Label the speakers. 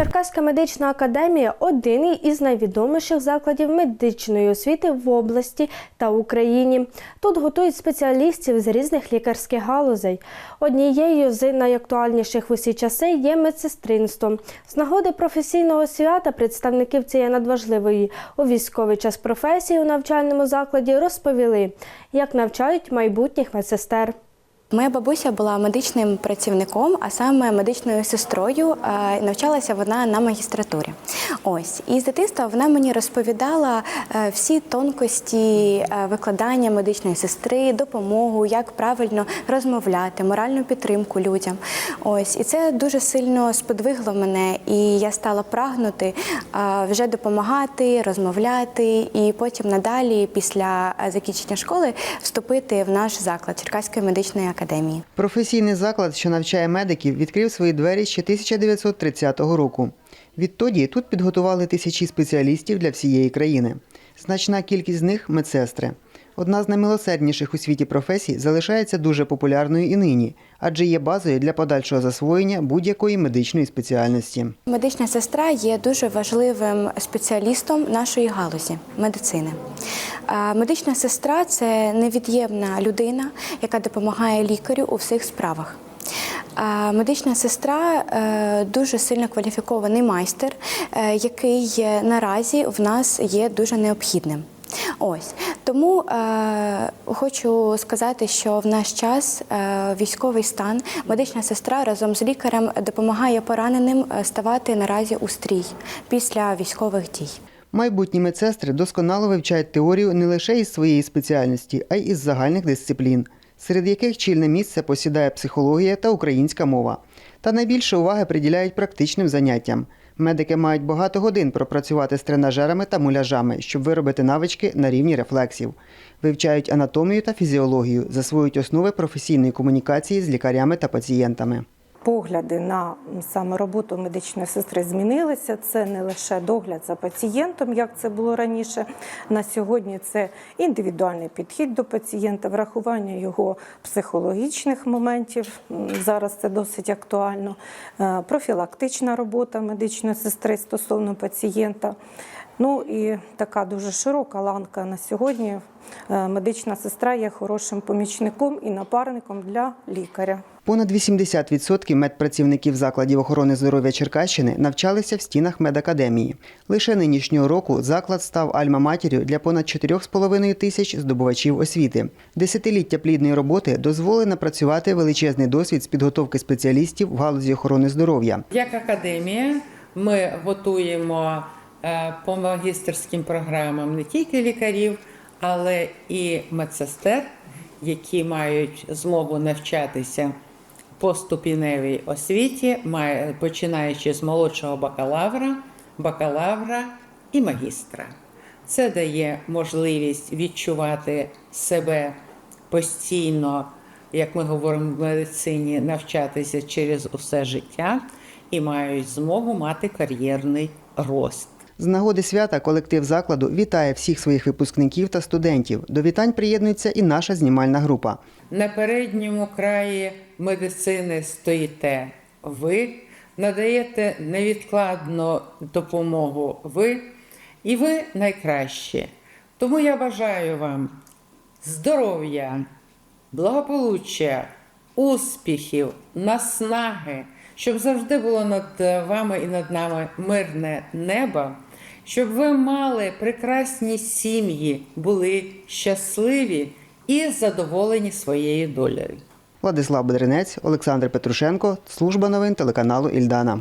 Speaker 1: Черкаська медична академія один із найвідоміших закладів медичної освіти в області та Україні. Тут готують спеціалістів з різних лікарських галузей. Однією з найактуальніших в усі часи є медсестринство. З нагоди професійного свята представників цієї надважливої у військовий час професії у навчальному закладі розповіли, як навчають майбутніх медсестер.
Speaker 2: Моя бабуся була медичним працівником, а саме медичною сестрою. Е, Навчалася вона на магістратурі. Ось і з дитинства вона мені розповідала е, всі тонкості е, викладання медичної сестри, допомогу, як правильно розмовляти, моральну підтримку людям. Ось і це дуже сильно сподвигло мене, і я стала прагнути вже допомагати, розмовляти, і потім надалі, після закінчення школи, вступити в наш заклад Черкаської медичної академії.
Speaker 3: Професійний заклад, що навчає медиків, відкрив свої двері ще 1930 року. Відтоді тут підготували тисячі спеціалістів для всієї країни. Значна кількість з них медсестри. Одна з наймилосердніших у світі професій залишається дуже популярною і нині, адже є базою для подальшого засвоєння будь-якої медичної спеціальності.
Speaker 2: Медична сестра є дуже важливим спеціалістом нашої галузі медицини. Медична сестра це невід'ємна людина, яка допомагає лікарю у всіх справах. Медична сестра е, дуже сильно кваліфікований майстер, е, який наразі в нас є дуже необхідним. Ось тому е, хочу сказати, що в наш час е, військовий стан медична сестра разом з лікарем допомагає пораненим е, ставати наразі у стрій після військових дій.
Speaker 3: Майбутні медсестри досконало вивчають теорію не лише із своєї спеціальності, а й із загальних дисциплін, серед яких чільне місце посідає психологія та українська мова. Та найбільше уваги приділяють практичним заняттям. Медики мають багато годин пропрацювати з тренажерами та муляжами, щоб виробити навички на рівні рефлексів. Вивчають анатомію та фізіологію, засвоюють основи професійної комунікації з лікарями та пацієнтами.
Speaker 4: Погляди на саме роботу медичної сестри змінилися. Це не лише догляд за пацієнтом, як це було раніше. На сьогодні це індивідуальний підхід до пацієнта, врахування його психологічних моментів. Зараз це досить актуально. Е, Профілактична робота медичної сестри стосовно пацієнта. Ну і така дуже широка ланка на сьогодні. Е, Медична сестра є хорошим помічником і напарником для лікаря.
Speaker 3: Понад 80% медпрацівників закладів охорони здоров'я Черкащини навчалися в стінах медакадемії. Лише нинішнього року заклад став альма-матір'ю для понад 4,5 тисяч здобувачів освіти. Десятиліття плідної роботи дозволили напрацювати величезний досвід з підготовки спеціалістів в галузі охорони здоров'я.
Speaker 5: Як академія, ми готуємо по магістерським програмам не тільки лікарів, але і медсестер, які мають змогу навчатися по ступіневій освіті, починаючи з молодшого бакалавра, бакалавра і магістра. Це дає можливість відчувати себе постійно, як ми говоримо в медицині, навчатися через усе життя і мають змогу мати кар'єрний рост.
Speaker 3: З нагоди свята колектив закладу вітає всіх своїх випускників та студентів. До вітань приєднується і наша знімальна група.
Speaker 5: На передньому краї медицини стоїте ви, надаєте невідкладну допомогу ви, і ви найкращі. Тому я бажаю вам здоров'я, благополуччя, успіхів, наснаги, щоб завжди було над вами і над нами мирне небо, щоб ви мали прекрасні сім'ї, були щасливі і задоволені своєю долею.
Speaker 3: Владислав Бедренець, Олександр Петрушенко, служба новин телеканалу Ільдана.